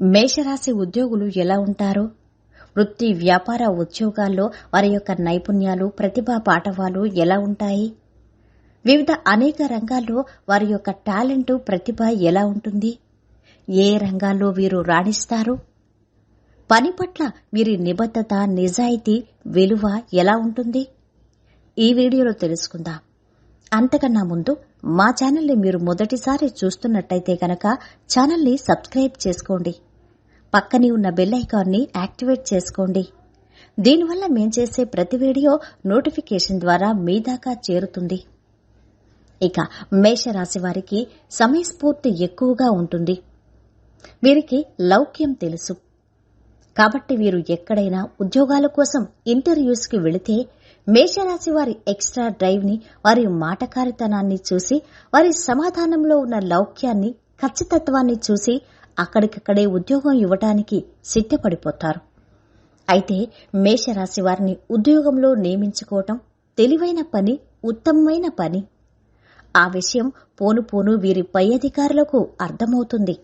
మేషరాశి ఉద్యోగులు ఎలా ఉంటారు? వృత్తి వ్యాపార ఉద్యోగాల్లో వారి యొక్క నైపుణ్యాలు ప్రతిభా పాఠవాలు ఎలా ఉంటాయి? వివిధ అనేక రంగాల్లో వారి యొక్క టాలెంట్ ప్రతిభ ఎలా ఉంటుంది? ఏ రంగాల్లో వీరు రాణిస్తారు? పని పట్ల వీరి నిబద్ధత నిజాయితీ విలువ ఎలా ఉంటుంది? ఈ వీడియోలో తెలుసుకుందాం. అంతకన్నా ముందు మా ఛానల్ని మీరు మొదటిసారి చూస్తున్నట్టయితే కనుక ఛానల్ని సబ్స్క్రైబ్ చేసుకోండి. పక్కనే ఉన్న బెల్ ఐకాన్ని యాక్టివేట్ చేసుకోండి. దీనివల్ల మేం చేసే ప్రతి వీడియో నోటిఫికేషన్ ద్వారా మీ దాకా చేరుతుంది. ఇక మేషరాశి వారికి సమయస్ఫూర్తి ఎక్కువగా ఉంటుంది. వీరికి లౌక్యం తెలుసు. కాబట్టి వీరు ఎక్కడైనా ఉద్యోగాల కోసం ఇంటర్వ్యూస్కి వెళితే మేషరాశి వారి ఎక్స్ట్రా డ్రైవ్ని వారి మాటకారితనాన్ని చూసి వారి సమాధానంలో ఉన్న లౌక్యాన్ని ఖచ్చితత్వాన్ని చూసి అక్కడికక్కడే ఉద్యోగం ఇవ్వటానికి సిద్ధపడిపోతారు. అయితే మేషరాశి వారిని ఉద్యోగంలో నియమించుకోవటం తెలివైన పని ఉత్తమమైన పని. ఆ విషయం పోను పోను వీరి పై అధికారులకు అర్థమవుతుంది.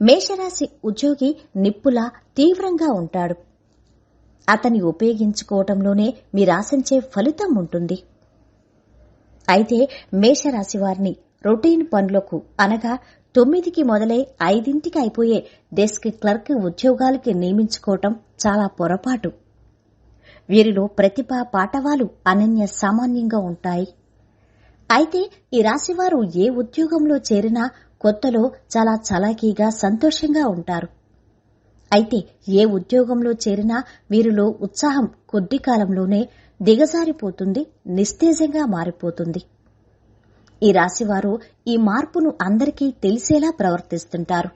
మేషరాశి ఉద్యోగి నిప్పులా తీవ్రంగా ఉంటాడు. అతని ఉపయోగించుకోవటంలోనే మీరాశించే ఫలితం ఉంటుంది. అయితే మేషరాశి వారిని రొటీన్ పనులకు అనగా తొమ్మిదికి మొదలై ఐదింటికి అయిపోయే డెస్క్ క్లర్క్ ఉద్యోగాలకి నియమించుకోవటం చాలా పొరపాటు. వీరిలో ప్రతిభ పాఠవాలు అనన్య సామాన్యంగా ఉంటాయి. అయితే ఈ రాశివారు ఏ ఉద్యోగంలో చేరినా కొత్తలో చాలా చలాకీగా సంతోషంగా ఉంటారు. అయితే ఏ ఉద్యోగంలో చేరినా వీరిలో ఉత్సాహం కొద్ది కాలంలోనే దిగజారిపోతుంది నిస్తేజంగా మారిపోతుంది. ఈ రాశివారు ఈ మార్పును అందరికీ తెలిసేలా ప్రవర్తిస్తుంటారు.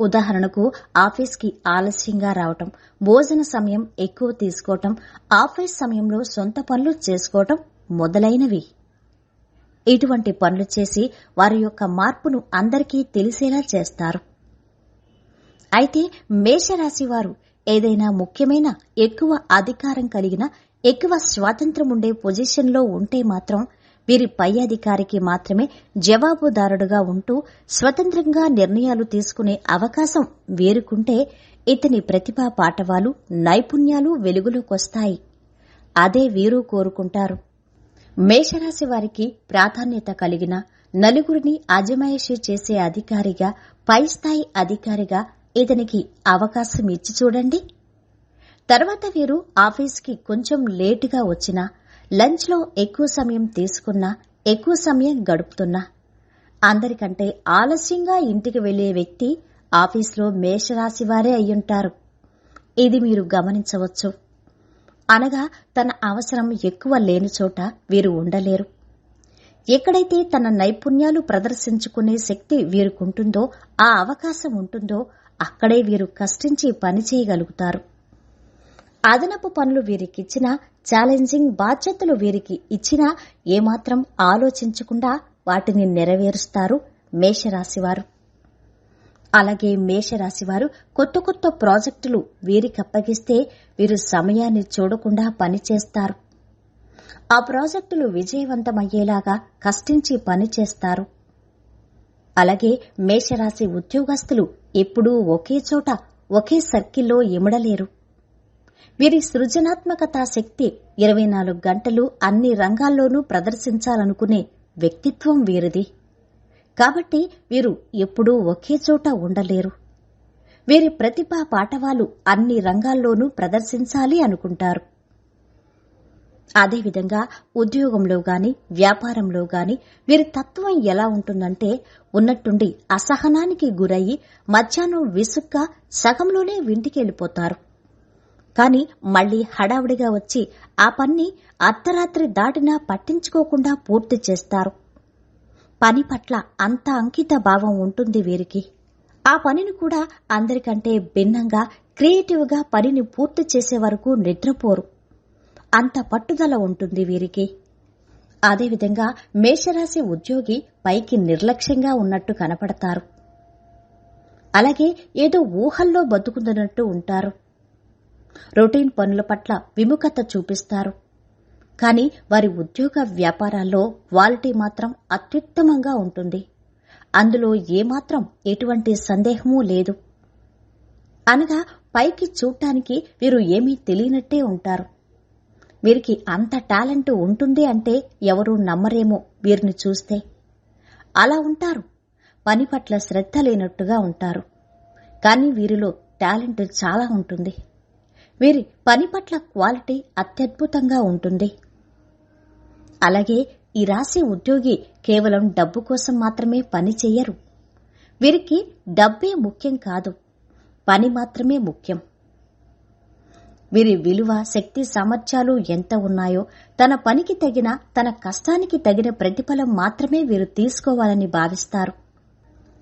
ఉదాహరణకు ఆఫీస్కి ఆలస్యంగా రావటం భోజన సమయం ఎక్కువ తీసుకోవటం ఆఫీస్ సమయంలో సొంత పనులు చేసుకోవటం మొదలైనవి. ఇటువంటి పనులు చేసి వారి యొక్క మార్పును అందరికీ తెలిసేలా చేస్తారు. అయితే మేషరాశి వారు ఏదైనా ముఖ్యమైన ఎక్కువ అధికారం కలిగిన ఎక్కువ స్వాతంత్రం ఉండే పొజిషన్లో ఉంటే మాత్రం వీరి పై అధికారికి మాత్రమే జవాబుదారుడుగా ఉంటూ స్వతంత్రంగా నిర్ణయాలు తీసుకునే అవకాశం వేరుకుంటే ఇతని ప్రతిభా పాఠవాలు నైపుణ్యాలు వెలుగులోకొస్తాయి. అదే వీరు కోరుకుంటారు. మేషరాశి వారికి ప్రాధాన్యత కలిగిన నలుగురిని అజమాయిషీ చేసే అధికారిగా పై స్థాయి అధికారిగా ఇతనికి అవకాశం ఇచ్చి చూడండి. తర్వాత వీరు ఆఫీస్కి కొంచెం లేటుగా వచ్చినా లంచ్లో ఎక్కువ సమయం తీసుకున్నా ఎక్కువ సమయం గడుపుతున్నా. అందరికంటే ఆలస్యంగా ఇంటికి వెళ్ళే వ్యక్తి ఆఫీస్లో మేషరాశి వారే అయ్యుంటారు. ఇది మీరు గమనించవచ్చు. అనగా తన అవసరం ఎక్కువ లేని చోట వీరు ఉండలేరు. ఎక్కడైతే తన నైపుణ్యాలు ప్రదర్శించుకునే శక్తి వీరుకుంటుందో ఆ అవకాశం ఉంటుందో అక్కడే వీరు కష్టించి పనిచేయగలుగుతారు అదనపు పనులు వీరికిచ్చినా ఛాలెంజింగ్ బాధ్యతలు వీరికి ఇచ్చినా ఏమాత్రం ఆలోచించకుండా వాటిని నెరవేరుస్తారు మేషరాశివారు. అలాగే మేషరాశివారు కొత్త కొత్త ప్రాజెక్టులు వీరికప్పగిస్తే వీరు సమయాన్ని చూడకుండా పనిచేస్తారు. ఆ ప్రాజెక్టులు విజయవంతమయ్యేలాగా కష్టించి పనిచేస్తారు. అలాగే మేషరాశి ఉద్యోగస్తులు ఎప్పుడూ ఒకే చోట ఒకే సర్కిల్లో ఇమడలేరు. వీరి సృజనాత్మకతా శక్తి ఇరవై నాలుగు గంటలు అన్ని రంగాల్లోనూ ప్రదర్శించాలనుకునే వ్యక్తిత్వం వీరిది. కాబట్టి వీరు ఎప్పుడూ ఒకే చోట ఉండలేరు. వీరి ప్రతిభా పాఠవాలు అన్ని రంగాల్లోనూ ప్రదర్శించాలి అనుకుంటారు. అదేవిధంగా ఉద్యోగంలో గాని వ్యాపారంలో గాని వీరి తత్వం ఎలా ఉంటుందంటే ఉన్నట్టుండి అసహనానికి గురయ్యి మధ్యాహ్నం విసుగ్గా సగంలోనే వింటికెళ్ళిపోతారు. కాని మళ్ళీ హడావుడిగా వచ్చి ఆ పన్ని అర్ధరాత్రి దాటినా పట్టించుకోకుండా పూర్తి చేస్తారు. పని పట్ల అంత అంకిత భావం ఉంటుంది వీరికి. ఆ పనిని కూడా అందరికంటే భిన్నంగా క్రియేటివ్గా పనిని పూర్తి చేసే వరకు నిద్రపోరు. అంత పట్టుదల ఉంటుంది వీరికి. అదేవిధంగా మేషరాశి ఉద్యోగి పైకి నిర్లక్ష్యంగా ఉన్నట్టు కనపడతారు. అలాగే ఏదో ఊహల్లో బతుకుతున్నట్టు ఉంటారు. రొటీన్ పనుల పట్ల విముఖత చూపిస్తారు. కానీ వారి ఉద్యోగ వ్యాపారాల్లో క్వాలిటీ మాత్రం అత్యుత్తమంగా ఉంటుంది. అందులో ఏమాత్రం ఎటువంటి సందేహమూ లేదు. అనగా పైకి చూడటానికి వీరు ఏమీ తెలియనట్టే ఉంటారు. వీరికి అంత టాలెంట్ ఉంటుంది అంటే ఎవరూ నమ్మరేమో వీరిని చూస్తే. అలా ఉంటారు. పని పట్ల శ్రద్ధ లేనట్టుగా ఉంటారు. కానీ వీరిలో టాలెంట్ చాలా ఉంటుంది. వీరి పని పట్ల క్వాలిటీ అత్యద్భుతంగా ఉంటుంది. అలాగే ఈ రాశి ఉద్యోగి కేవలం డబ్బు కోసం మాత్రమే పని చెయ్యరు వీరికి డబ్బే ముఖ్యం కాదు. పని మాత్రమే ముఖ్యం. వీరి విలువ శక్తి సామర్థ్యాలు ఎంత ఉన్నాయో తన పనికి తగిన తన కష్టానికి తగిన ప్రతిఫలం మాత్రమే వీరు తీసుకోవాలని భావిస్తారు.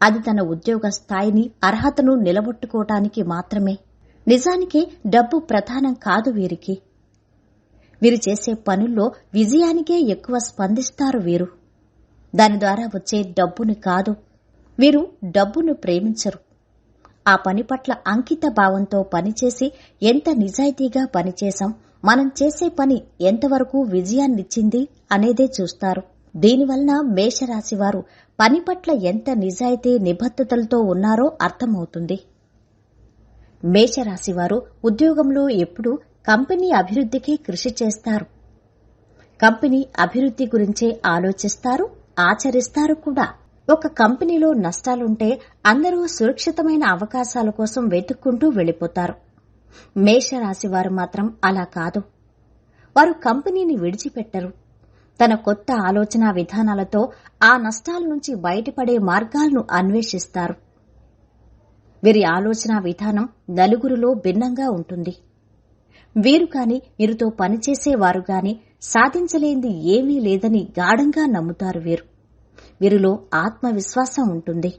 అది తన ఉద్యోగ స్థాయిని అర్హతను నిలబొట్టుకోవటానికి మాత్రమే. నిజానికి డబ్బు ప్రధానం కాదు వీరికి. వీరు చేసే పనుల్లో విజయానికే ఎక్కువ స్పందిస్తారు వీరు. దాని ద్వారా వచ్చే డబ్బును కాదు వీరు డబ్బును ప్రేమించరు. ఆ పని పట్ల అంకిత భావంతో పనిచేసి ఎంత నిజాయితీగా పనిచేశాం మనం చేసే పని ఎంతవరకు విజయాన్నిచ్చింది అనేదే చూస్తారు. దీనివలన మేషరాశివారు పని పట్ల ఎంత నిజాయితీ నిబద్ధతలతో ఉన్నారో అర్థమవుతుంది. మేషరాశివారు ఉద్యోగంలో ఎప్పుడూ కంపెనీ అభివృద్ధికి కృషి చేస్తారు. కంపెనీ అభివృద్ధి గురించే ఆలోచిస్తారు ఆచరిస్తారు కూడా. ఒక కంపెనీలో నష్టాలుంటే అందరూ సురక్షితమైన అవకాశాల కోసం వెతుక్కుంటూ వెళ్ళిపోతారు మేషరాశి వారు మాత్రం అలా కాదు. వారు కంపెనీని విడిచిపెట్టరు. తన కొత్త ఆలోచన విధానాలతో ఆ నష్టాల నుంచి బయటపడే మార్గాలను అన్వేషిస్తారు. వీరి ఆలోచన విధానం నలుగురిలో భిన్నంగా ఉంటుంది. వీరు కాని వీరితో పనిచేసేవారు గాని సాధించలేంది ఏమీ లేదని గాఢంగా నమ్ముతారు వీరు. వీరిలో ఆత్మవిశ్వాసం ఉంటుంది.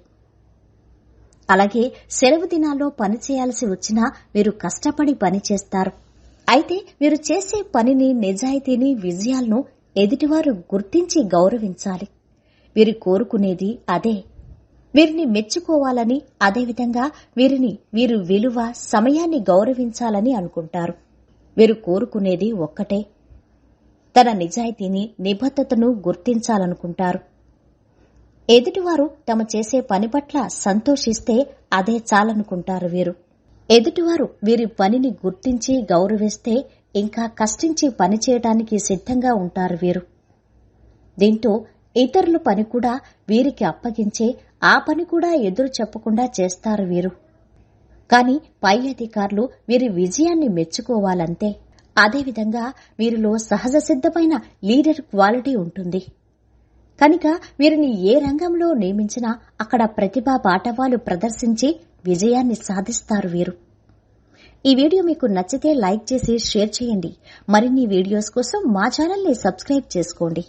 అలాగే సెలవు దినాల్లో పనిచేయాల్సి వచ్చినా వీరు కష్టపడి పనిచేస్తారు. అయితే వీరు చేసే పనిని నిజాయితీని విజయాలను ఎదుటివారు గుర్తించి గౌరవించాలి. వీరు కోరుకునేది అదే. వీరిని మెచ్చుకోవాలని అదేవిధంగా వీరిని వీరు విలువ సమయాన్ని గౌరవించాలని అనుకుంటారు. వీరు కోరుకునేది ఒక్కటే. తన నిజాయితీని నిబద్ధతను గుర్తించాలనుకుంటారు. ఎదుటివారు తమ చేసే పని పట్ల సంతోషిస్తే అదే చాలనుకుంటారు వీరు. ఎదుటివారు వీరి పనిని గుర్తించి గౌరవిస్తే ఇంకా కష్టించి పని చేయడానికి సిద్ధంగా ఉంటారు వీరు. దీంతో ఇతరుల పని కూడా వీరికి అప్పగించే ఆ పని కూడా ఎదురు చెప్పకుండా చేస్తారు వీరు. కాని పై అధికారులు వీరి విజయాన్ని మెచ్చుకోవాలంతే అదేవిధంగా వీరిలో సహజ సిద్ధమైన లీడర్ క్వాలిటీ ఉంటుంది. కనుక వీరిని ఏ రంగంలో నియమించినా అక్కడ ప్రతిభా పాఠవాలు ప్రదర్శించి విజయాన్ని సాధిస్తారు వీరు. ఈ వీడియో మీకు నచ్చితే లైక్ చేసి షేర్ చేయండి. మరిన్ని వీడియోస్ కోసం మా ఛానల్ని సబ్స్క్రైబ్ చేసుకోండి.